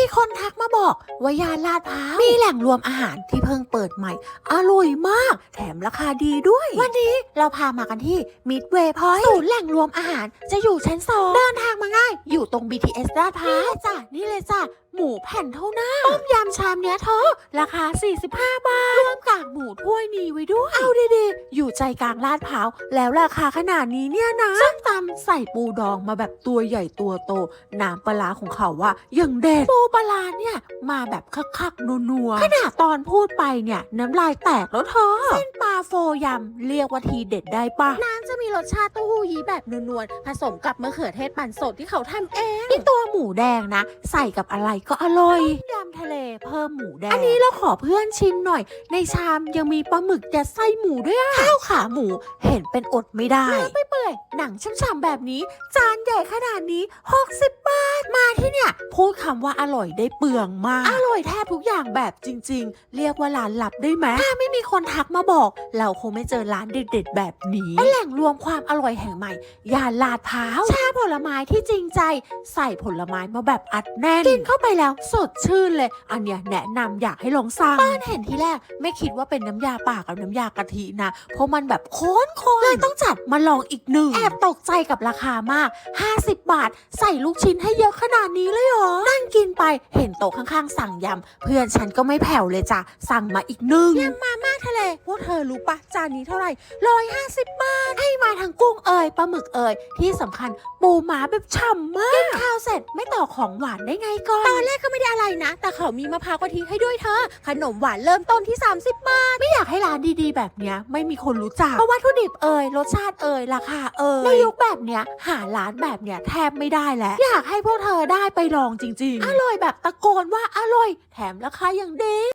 มีคนทักมาบอกว่ายานลาดพร้าวมีแหล่งรวมอาหารที่เพิ่งเปิดใหม่ อร่อยมาก แถมราคาดีด้วย วันนี้เราพามากันที่มิดเวย์พอยต์ศูนย์แหล่งรวมอาหารจะอยู่ชั้นสองเดินทางมาง่าย อยู่ตรง BTS ลาดพร้าวนี่เลยจ้ะนี่เลยจ้ะหมูแผ่นเท่าหน้าต้มยำชามเนี้ยเธอราคา 45 บาทรวมกากหมูถ้วยนี้ไว้ด้วย เอาดีๆ อยู่ใจกลางลาดพร้าวแล้วราคาขนาดนี้เนี่ยนะส้มตำใส่ปูดองมาแบบตัวใหญ่ตัวโต น้ำปลาร้าของเขาว่ายังเด็ดปูปลาร้าเนี่ย มาแบบคักๆนัวๆขนาดตอนพูดไปเนี่ย น้ำลายแตกแล้วเธอเส้นปลาโฟยำเรียกว่าทีเด็ดได้ปะน้ำจะมีรสชาติเต้าหู้ยี้แบบนวลๆผสมกับมะเขือเทศปั่นสดที่เขาทำเองนี่ตัวหมูแดงนะ ใส่กับอะไรก็อร่อยยำทะเลเพิ่มหมูแดง อันนี้เราขอเพื่อนชิมหน่อย ในชามยังมีปลาหมึกยัดไส้หมูด้วยอะข้าวขาหมูเห็นเป็นอดไม่ได้เนื้อเปื่อยๆ หนังช่ำๆแบบนี้ จานใหญ่ขนาดนี้ 60 บาท มาที่เนี่ย พูดคำว่าอร่อยได้เปลืองมาก อร่อยแทบทุกอย่างแบบจริง ๆ เรียกว่าร้านลับได้ไหมถ้าไม่มีคนทักมาบอก เราคงไม่เจอร้านเด็ด ๆ แบบนี้แหล่งรวมความอร่อยแห่งใหม่ย่านลาดพร้าวชาผลไม้ที่จริงใจ ใส่ผลไม้มาแบบอัดแน่นกินเข้าไปแล้วสดชื่นเลย อันเนี้ยแนะนำอยากให้ลองสั่งป้านเห็นทีแรกไม่คิดว่าเป็นน้ำยาป่ากับน้ำยากะทินะ เพราะมันแบบข้นๆเลยต้องจัดมาลองอีกหนึ่งแอบตกใจกับราคามาก 50 บาท ใส่ลูกชิ้นให้เยอะขนาดนี้เลยเหรอ ไปเห็นโต๊ะข้างๆ สั่งยำเพื่อนฉันก็ไม่แผ่วเลยจ้ะสั่งมาอีกหนึ่งยำมาม่าทะเลพวกเธอรู้ปะจานนี้เท่าไหร่ร้อยห้าสิบบาทให้มาทั้งกุ้งเอ่ยปลาหมึกเอ่ยที่สำคัญปูม้าแบบฉ่ำมากกินข้าวเสร็จไม่ต่อของหวานได้ไงก่อนตอนแรกก็ไม่ได้อะไรนะ แต่เขามีมะพร้าวกะทิให้ด้วยเธอ ขนมหวานเริ่มต้นที่ 30 บาท ไม่อยากให้ร้านดีๆ แบบเนี้ยไม่มีคนรู้จักเพราะวัตถุดิบเอ่ยรสชาติเอ่ยราคาเอ่ยในยุคแบบเนี้ยหาร้านแบบเนี้ยแทบไม่ได้แล้วอยากให้พวกเธอได้ไปลองจริงๆอร่อยแบบตะโกนว่าอร่อย แถมราคาอย่างดี